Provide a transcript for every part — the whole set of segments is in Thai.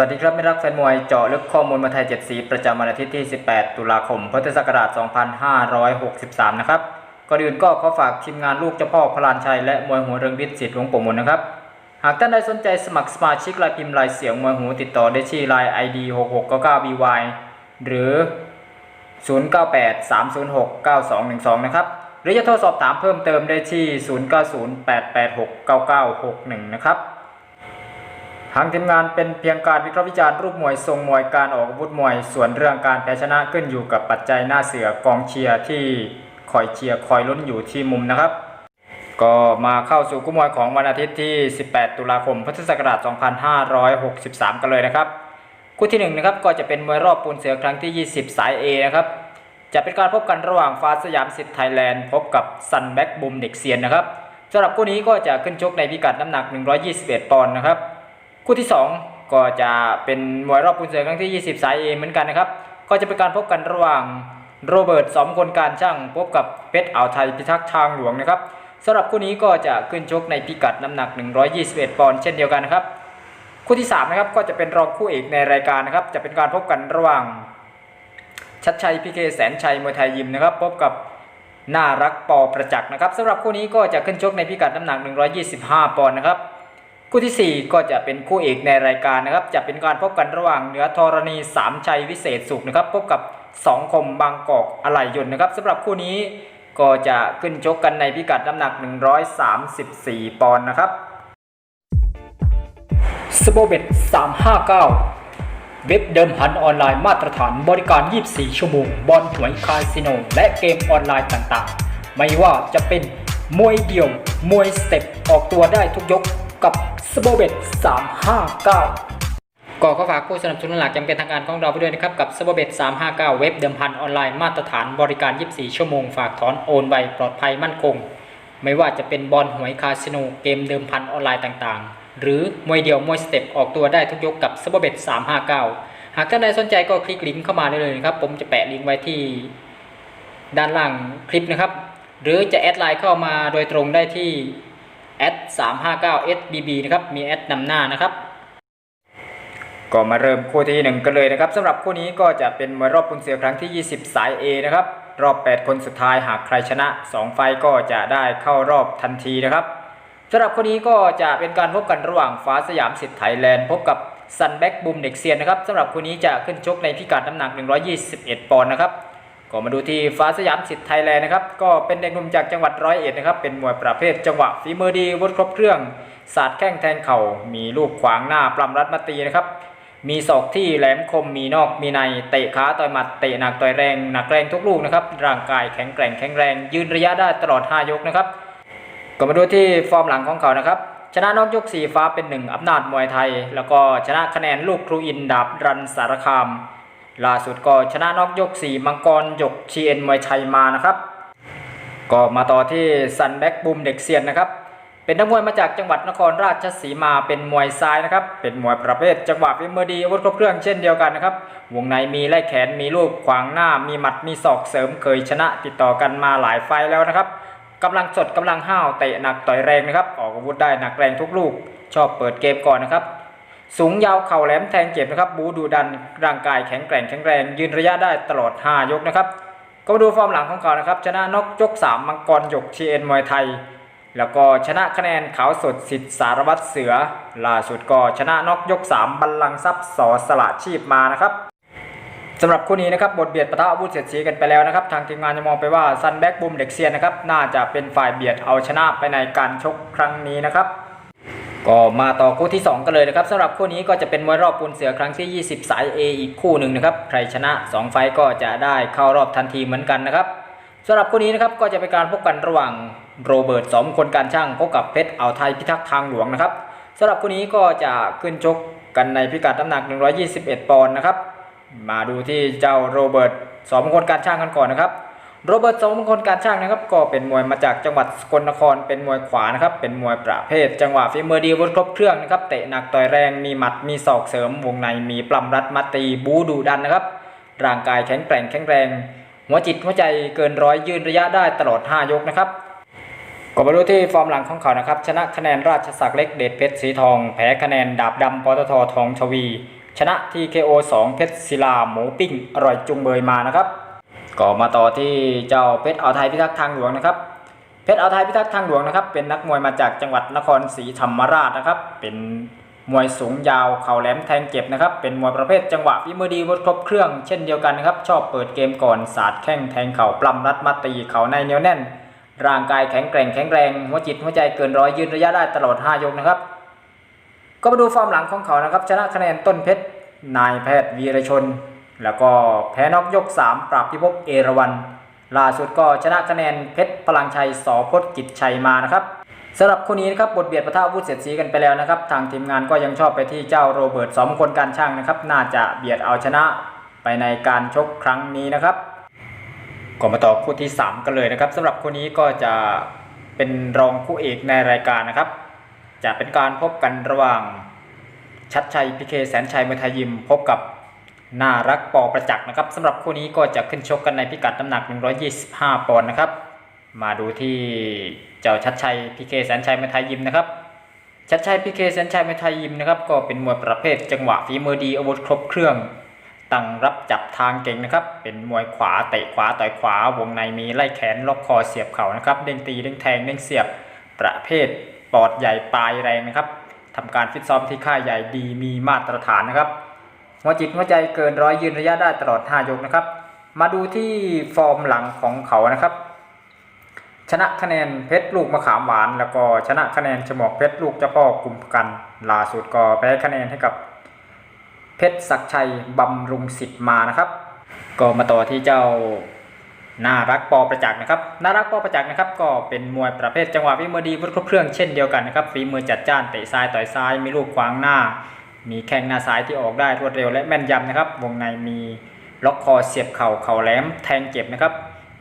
สวัสดีครับไมิตรรักแฟนมวยเจาะลึกข้อมูลมวยไทย7สีประจำวันอาทิตย์ที่ 18 ตุลาคม พุทธศักราช 2563 นะครับ ก่อนอื่นก็ขอฝากทีมงานลูกเจ้าพ่อพลานชัยและมวยหัวเรืองฤทธิ์สิทธิ์หลวงปู่มนนะครับ หากท่านใดสนใจสมัครสมาชิกรายพิมพ์รายเสียงมวยหูติดต่อได้ที่ไลน์ ID 6699BY หรือ 0983069212 นะครับ หรือจะโทรสอบถามเพิ่มเติมได้ที่ 0908869961 นะครับ ทางทีมงานเป็นเพียงการวิเคราะห์วิจารณ์รูปมวยทรงมวยการออกอาวุธมวย ส่วนเรื่องการแพ้ชนะขึ้นอยู่กับปัจจัยหน้าเสือกองเชียร์ที่คอยเชียร์คอยลุ้นอยู่ที่มุมนะครับ ก็มาเข้าสู่คู่มวยของวันอาทิตย์ที่ 18 ตุลาคม พุทธศักราช 2563 กันเลยนะครับ คู่ที่1นะครับก็จะเป็นมวยรอบปูนเสือครั้งที่ 20 สาย A นะครับ จะเป็นการพบกันระหว่างฟ้าสยามสิทธิ์ไทยแลนด์พบกับซันแบ็กบุมเด็กเซียนนะครับสำหรับคู่นี้ก็จะขึ้นชกในพิกัดน้ำหนัก 121 ปอนด์นะครับ คู่ที่ 2 ก็จะเป็นมวยรอบปูนเสือครั้งที่ 20 สาย A เหมือนกันนะครับ ก็จะเป็นการพบกันระหว่างโรเบิร์ตสมคนการช่างพบกับเพชรอ่าวไทยพิทักษ์ทางหลวงนะครับสำหรับคู่นี้ก็จะขึ้นชกในพิกัดน้ำหนัก 121 ปอนด์เช่นเดียวกันนะครับคู่ที่3นะครับก็จะเป็นรองคู่เอกในรายการนะครับ จะเป็นการพบกันระหว่าง ชัดชัยพีเคแสนชัยมวยไทยยิมนะครับ พบกับน่ารักปอประจักษ์นะครับสำหรับคู่นี้ก็จะขึ้นชกในพิกัดน้ำหนัก 125 ปอนด์นะครับ คู่ที่ 4 ก็จะเป็นคู่เอกในรายการนะครับ จะเป็นการพบกันระหว่างเหนือธรณีสามชัยวิเศษสุขนะครับ พบกับสองคมบางกอกอะไหล่ยนต์นะครับสำหรับคู่นี้ก็จะขึ้นชกกันในพิกัดน้ำหนัก 134 ปอนด์นะครับสโบเบ็ด359 เว็บเดิมพันออนไลน์มาตรฐานบริการ 24 ชั่วโมง บอลหวยคาสิโน และเกมออนไลน์ต่างๆ ไม่ว่าจะเป็นมวยเดี่ยว มวยสเต็ปออกตัวได้ทุกยก กับสโบเบ็ด359ก็ขอฝากผู้สนับสนุนหลักจำเป็นทางการของเราไปด้วยนะครับ กับสโบเบ็ด359 เว็บเดิมพันออนไลน์มาตรฐานบริการ 24 ชั่วโมงฝากถอนโอนไวปลอดภัยมั่นคง ไม่ว่าจะเป็นบอลหวยคาสิโนเกมเดิมพันออนไลน์ต่างๆ หรือมวยเดี่ยวมวยสเต็ปออกตัวได้ทุกยกกับสโบเบ็ด359 หากท่านใดสนใจก็คลิกลิงก์เข้ามาได้เลยนะครับผมจะแปะลิงก์ไว้ที่ด้านล่างคลิปนะครับ หรือจะแอดไลน์เข้ามาโดยตรงได้ที่ แอด359 SBB นะครับ มีแอดนำหน้านะครับ ก็มาเริ่มคู่ที่หนึ่งกันเลยนะครับสำหรับคู่นี้ก็จะเป็นมวยรอบปุนเสือครั้งที่ 20 สาย A นะครับ รอบ 8 คนสุดท้ายหากใครชนะ 2 ไฟก็จะได้เข้ารอบทันทีนะครับสำหรับคู่นี้ก็จะเป็นการพบกันระหว่างฟ้าสยามสิทธิ์ไทยแลนด์พบกับซันแบ็กบุมเด็กเซียนนะครับสำหรับคู่นี้จะขึ้นชกในพิกัดน้ำหนัก 121 ปอนด์นะครับ ก็มาดูที่ฟ้าสยามสิทธิ์ไทยแลนด์นะครับ ก็เป็นเด็กหนุ่มจากจังหวัดร้อยเอ็ดนะครับ เป็นมวยประเภทจังหวะฝีมือดีวุฒิครบเครื่องศาสตร์แข้งแทงเข่า มีลูกขวางหน้าปล้ำรัดมาตีนะครับ มีศอกที่แหลมคม มีนอก มีใน เตะขาต่อยหมัด เตะหนักต่อยแรง หนักแรงทุกลูกนะครับ ร่างกายแข็งแกร่งแข็งแรง ยืนระยะได้ตลอด 5 ยกนะครับ ก็มาดูที่ฟอร์มหลังของเขานะครับชนะนอกยกสีฟ้าเป็นหนึ่งอำนาจมวยไทย แล้วก็ชนะคะแนนลูกครูอินดาบรันสารคาม ล่าสุดก็ชนะนอกยก 4 มังกรยกชีเอ็นมวยชัยมานะครับ ก็มาต่อที่ซันแบ็กบูมเด็กเซียนนะครับ เป็นนักมวยมาจากจังหวัดนครราชสีมาเป็นมวยซ้ายนะครับ เป็นมวยประเภทจังหวะฝีมือดีอาวุธครบเครื่องเช่นเดียวกันนะครับ วงในมีไล่แขนมีลูกขวางหน้า มีหมัดมีศอกเสริมเคยชนะติดต่อกันมาหลายไฟแล้วนะครับกำลังสดกำลังห้าวเตะหนักต่อยแรงนะครับ ออกอาวุธได้หนักแรงทุกลูก ชอบเปิดเกมก่อนนะครับ สูงยาวเข่าแหลมแทงเจ็บนะครับ บูดูดันร่างกายแข็งแกร่งแข็งแรง ยืนระยะได้ตลอด 5 ยกนะครับ ก็มาดูฟอร์มหลังของเขานะครับ ชนะนกยก 3 มังกรหยกทีเอ็นมวยไทย แล้วก็ชนะคะแนนขาวสดสิทธิสารวัตรเสือ ล่าสุดก็ชนะนกยก 3 บัลลังก์ทรัพย์สอสละชีพมานะครับสำหรับคู่นี้นะครับบทเบียดปะทะอาวุธเสียดสีกันไปแล้วนะครับ ทางทีมงานจะมองไปว่าซันแบ็กบูมเด็กเซียนนะครับน่าจะเป็นฝ่ายเบียดเอาชนะไปในการชกครั้งนี้นะครับ ก็มาต่อคู่ที่ 2 กันเลยนะครับสำหรับคู่นี้ก็จะเป็นมวยรอบปูนเสือครั้งที่ 20 สาย A อีกคู่หนึ่งนะครับใครชนะ 2 ไฟก็จะได้เข้ารอบทันทีเหมือนกันนะครับสำหรับคู่นี้นะครับก็จะเป็นการพบกันระหว่างโรเบิร์ตสมคนการช่างพบกับเพชรอ่าวไทยพิทักษ์ทางหลวงนะครับสำหรับคู่นี้ก็จะขึ้นชกกันในพิกัดน้ำหนัก 121 ปอนด์นะครับมาดูที่เจ้าโรเบิร์ตสมคนการช่างกันก่อนนะครับ โรเบิร์ตสองมงคลการช่างนะครับ ก็เป็นมวยมาจากจังหวัดสกลนครเป็นมวยขวานะครับ เป็นมวยประเภท จังหวะฝีมือดีวุฒิครบเครื่องนะครับเตะหนักต่อยแรงมีหมัดมีศอกเสริมวงในมีปล้ำรัดมาตีบูดุดันนะครับ ร่างกายแข็งแกร่งแข็งแรง หัวจิตหัวใจเกินร้อยยืนระยะได้ตลอด 5 ยกนะครับก็มาดูที่ฟอร์มหลังของเขานะครับ ชนะคะแนนราชสักดิ์เล็กเดชเพชรสีทอง แพ้คะแนนดาบดำปตททองชวี ชนะ TKO 2เพชรศิลาหมูปิ้งอร่อยจุงเบยมานะครับ ก็มาต่อที่เจ้าเพชรอ่าไทยพิทักษ์ทางหลวงนะครับ เพชรอ่าไทยพิทักษ์ทางหลวงนะครับ เป็นนักมวยมาจากจังหวัดนครศรีธรรมราชนะครับ เป็นมวยสูงยาวเข่าแหลมแทงเจ็บนะครับ เป็นมวยประเภทจังหวะฝีมือดีวุฒิครบเครื่องเช่นเดียวกันนะครับ ชอบเปิดเกมก่อนสาดแข้งแทงเข่าปล้ำรัดมาตีเข่าในเหนียวแน่น ร่างกายแข็งแกร่งแข็งแรง หัวจิตหัวใจเกินร้อยยืนระยะได้ตลอด 5 ยกนะครับ ก็มาดูฟอร์มหลังของเขานะครับ ชนะคะแนนต้นเพชรนายแพทย์วีรชน แล้วก็แพ้น็อกยก 3 ปราบพิภพเอราวันล่าสุดก็ชนะคะแนนเพชรพลังชัยสอพจกิจชัยมานะครับสำหรับคู่นี้นะครับบทเบียดประทะอาวุธเสียดสีกันไปแล้วนะครับ ทางทีมงานก็ยังชอบไปที่เจ้าโรเบิร์ตสองคนการช่างนะครับ น่าจะเบียดเอาชนะไปในการชกครั้งนี้นะครับก็มาต่อคู่ที่ 3 กันเลยนะครับสำหรับคู่นี้ก็จะเป็นรองคู่เอกในรายการนะครับ จะเป็นการพบกันระหว่างชัดชัยพีเคแสนชัยมวยไทยยิมพบกับ น่ารักปอประจักษ์นะครับสำหรับคู่นี้ก็จะขึ้นชกกันในพิกัดน้ำหนัก 125 ปอนด์นะครับ มาดูที่เจ้าชัดชัยพีเคแสนชัยมวยไทยยิมนะครับชัดชัยพีเคแสนชัยมวยไทยยิมนะครับก็เป็นมวยประเภทจังหวะฝีมือดีอาวุธครบเครื่องตั้งรับจับทางเก่งนะครับ เป็นมวยขวาเตะขวาต่อยขวาวงในมีไล่แขนล็อกคอเสียบเข่านะครับเด้งตีเด้งแทงเด้งเสียบประเภทปอดใหญ่ปลายแรงนะครับทำการฟิตซ้อมที่ค่ายใหญ่ดีมีมาตรฐานนะครับ หัวจิตหัวใจเกินร้อยยืนระยะได้ตลอด 5 ยกนะครับ มาดูที่ฟอร์มหลังของเขานะครับ ชนะคะแนนเพชรลูกมะขามหวาน แล้วก็ชนะคะแนนฉมอกเพชรลูกเจ้าพ่อกลุ่มกันล่าสุดก็แพ้คะแนนให้กับ เพชรศักชัยบำรุงสิทธิ์มานะครับ ก็มาต่อที่เจ้าน่ารักปอประจักษ์นะครับน่ารักปอประจักษ์นะครับ ก็เป็นมวยประเภทจังหวะฝีมือดีวุฒิครบเครื่องเช่นเดียวกันนะครับฝีมือจัดจ้านเตะซ้ายต่อยซ้ายมีลูกขวางหน้า มีแข้งหน้าซ้ายที่ออกได้รวดเร็วและแม่นยำนะครับ วงในมีล็อกคอเสียบเข่าเข่าแหลมแทงเจ็บนะครับ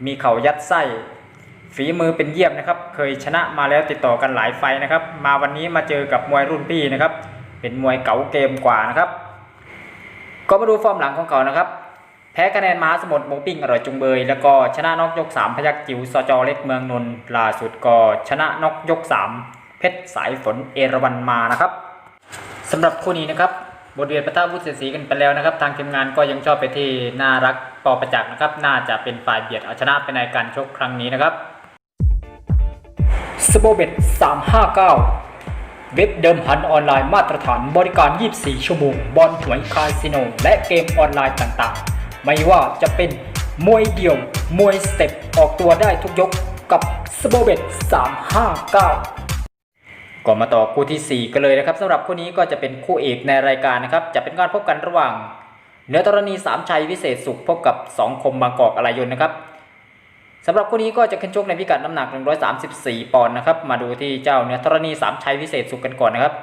มีเข่ายัดไส้ฝีมือเป็นเยี่ยมนะครับ เคยชนะมาแล้วติดต่อกันหลายไฟนะครับ มาวันนี้มาเจอกับมวยรุ่นพี่นะครับ เป็นมวยเก๋าเกมกว่านะครับ ก็มาดูฟอร์มหลังของเขานะครับ แพ้คะแนนมหาสมุทรหมูปิ้งอร่อยจุงเบย แล้วก็ชนะนอกยก 3 พยักจิ๋วสจเล็กเมืองนนท์ล่าสุดก็ชนะนอกยก 3 เพชรสายฝนเอราวันมานะครับ สำหรับคู่นี้นะครับบทเรียนประทะวุฒิเสียสีกันไปแล้วนะครับ ทางทีมงานก็ยังชอบไปที่น่ารักปอประจักษ์นะครับ น่าจะเป็นฝ่ายเบียดเอาชนะไปในการชกครั้งนี้นะครับสโบเบ็ด359 เว็บเดิมพันออนไลน์มาตรฐานบริการ 24 ชั่วโมง บอลหวยคาสิโน และเกมออนไลน์ต่างๆ ไม่ว่าจะเป็นมวยเดี่ยว มวยสเต็ปออกตัวได้ทุกยกกับสโบเบ็ด359 ก่อนมาต่อคู่ทีสี่ 4 กันเลยนะครับสำหรับคู่นี้ก็จะเป็นคู่เอกในรายการนะครับจะเป็นการพบกันระหว่างเนื้อธรณีสามชัยวิเศษสุขพบกับสองคมบางกอกอะไรยนนะครับสำหรับคู่นี้ก็จะขึ้นชกในพิกัดน้ำหนัก 134 ปอนด์นะครับมาดูที่เจ้าเนื้อธรณีสามชัยวิเศษสุขกันก่อนนะครับ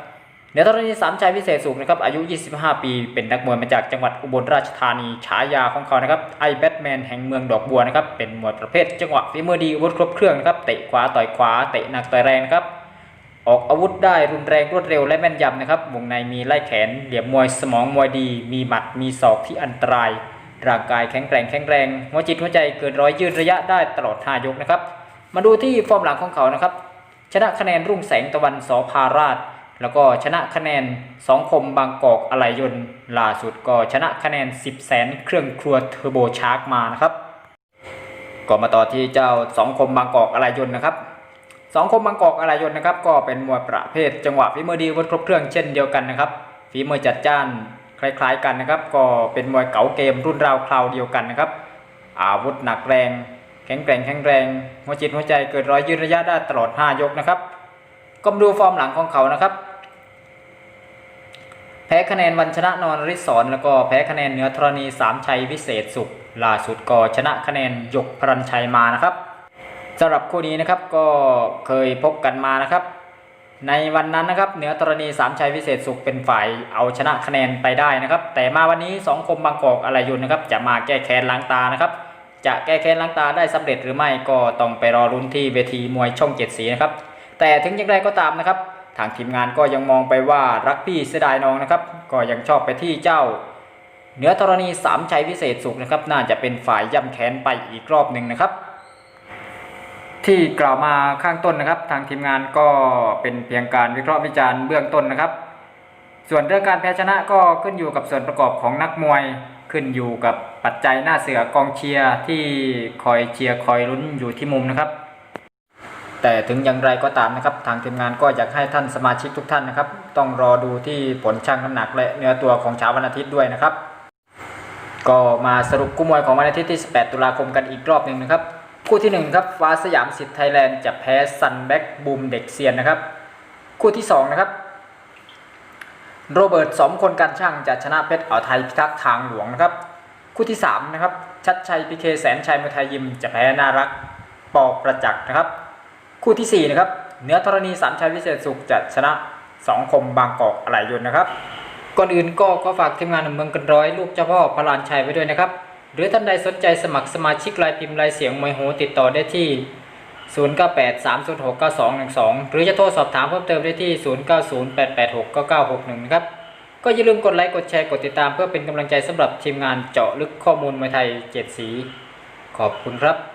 เนื้อธรณีสามชัยวิเศษสุขนะครับอายุ 25 ปี เป็นนักมวยมาจากจังหวัดอุบลราชธานีฉายาของเขานะครับไอแบทแมนแห่งเมืองดอกบัวนะครับเป็นมวยประเภท จังหวะฝีมือดีอาวุธครบเครื่องนะครับเตะขวาต่อยขวาเตะหนักต่อยแรงนะครับ ออกอาวุธได้รุนแรงรวดเร็วและแม่นยำนะครับ วงในมีไล่แขน เหลี่ยมมวยสมองมวยดี มีหมัดมีศอกที่อันตราย ร่างกายแข็งแกร่งแข็งแรงหัวจิตหัวใจเกินร้อยยืนระยะได้ตลอด5ยกนะครับ มาดูที่ฟอร์มหลังของเขานะครับ ชนะคะแนนรุ่งแสงตะวันสอพาราช แล้วก็ชนะคะแนนสองคมบางกอกอะไหลยนล่าสุดก็ชนะคะแนน 10แสนเครื่องครัวเทอร์โบชาร์กมานะครับก็มาต่อที่เจ้าสองคมบางกอกอะไหลยนนะครับ สองคมบางกอกอะไรยนต์นะครับก็เป็นมวยประเภท จังหวะฝีมือดีวุธครบเครื่องเช่นเดียวกันนะครับฝีมือจัดจ้านคล้ายๆกันนะครับ ก็เป็นมวยเก๋าเกมรุ่นราวคราวเดียวกันนะครับ อาวุธหนักแรง แข็งแกร่งแข็งแรงหัวจิตหัวใจเกิดร้อยยืนระยะได้ตลอด 5 ยกนะครับก็มดูฟอร์มหลังของเขานะครับ แพ้คะแนนวันชนะนอนริศรแล้วก็แพ้คะแนนเหนือธรณีสามชัยวิเศษสุขล่าสุดก็ชนะคะแนนหยกพรัญชัยมานะครับ สำหรับคู่นี้นะครับก็เคยพบกันมานะครับ ในวันนั้นนะครับเหนือธรณีสามชัยวิเศษสุขเป็นฝ่ายเอาชนะคะแนนไปได้นะครับ แต่มาวันนี้สองคมบางกอกอะไรยุนนะครับ จะมาแก้แค้นล้างตานะครับ จะแก้แค้นล้างตาได้สำเร็จหรือไม่ก็ต้องไปรอรุ้นที่เวทีมวยช่องเจ็ดสีนะครับ แต่ถึงอย่างไรก็ตามนะครับ ทางทีมงานก็ยังมองไปว่ารักพี่เสียดายน้องนะครับ ก็ยังชอบไปที่เจ้าเหนือธรณีสามชัยวิเศษสุขนะครับ น่าจะเป็นฝ่ายย่ำแค้นไปอีกรอบหนึ่งนะครับ ที่กล่าวมาข้างต้นนะครับ ทางทีมงานก็เป็นเพียงการวิเคราะห์วิจารณ์เบื้องต้นนะครับ ส่วนเรื่องการแพ้ชนะก็ขึ้นอยู่กับส่วนประกอบของนักมวย ขึ้นอยู่กับปัจจัยหน้าเสือกองเชียร์ที่คอยเชียร์คอยลุ้นอยู่ที่มุมนะครับ แต่ถึงอย่างไรก็ตามนะครับ ทางทีมงานก็อยากให้ท่านสมาชิกทุกท่านนะครับ ต้องรอดูที่ผลชั่งน้ำหนักและเนื้อตัวของเช้าวันอาทิตย์ด้วยนะครับ ก็มาสรุปคู่มวยของวันอาทิตย์ที่ 18 ตุลาคมกันอีกรอบหนึ่งนะครับ คู่ที่ 1 ครับฟ้าสยามสิทธิ์ไทยแลนด์จะแพ้ซันแบ็กบูมเด็กเซียนนะครับ คู่ที่ 2 นะครับ โรเบิร์ตสมคนการช่างจะชนะเพชรอ่าวไทยพิทักษ์ทางหลวงนะครับ คู่ที่ 3 นะครับ ชัดชัยพีเคแสนชัยมวยไทยยิมจะแพ้น่ารักปอประจักษ์นะครับ คู่ทีสี่4 นะครับเนื้อธรณีสันชัยวิเศษสุขจะชนะสองคมบางกอกอะไหลยนนะครับ ก่อนอื่นก็ขอฝากทีมงานเมืองกันร้อย ลูกเจ้าพ่อพลานชัยไว้ด้วยนะครับ หรือท่านใดสนใจสมัครสมาชิกรายพิมพ์รายเสียงมวยโหติดต่อได้ที่ 0983069212 หรือจะโทรสอบถามเพิ่มเติมได้ที่ 0908869961 นะครับ ก็อย่าลืมกดไลค์กดแชร์กดติดตามเพื่อเป็นกำลังใจสำหรับทีมงานเจาะลึกข้อมูลมวยไทยเจ็ดสี ขอบคุณครับ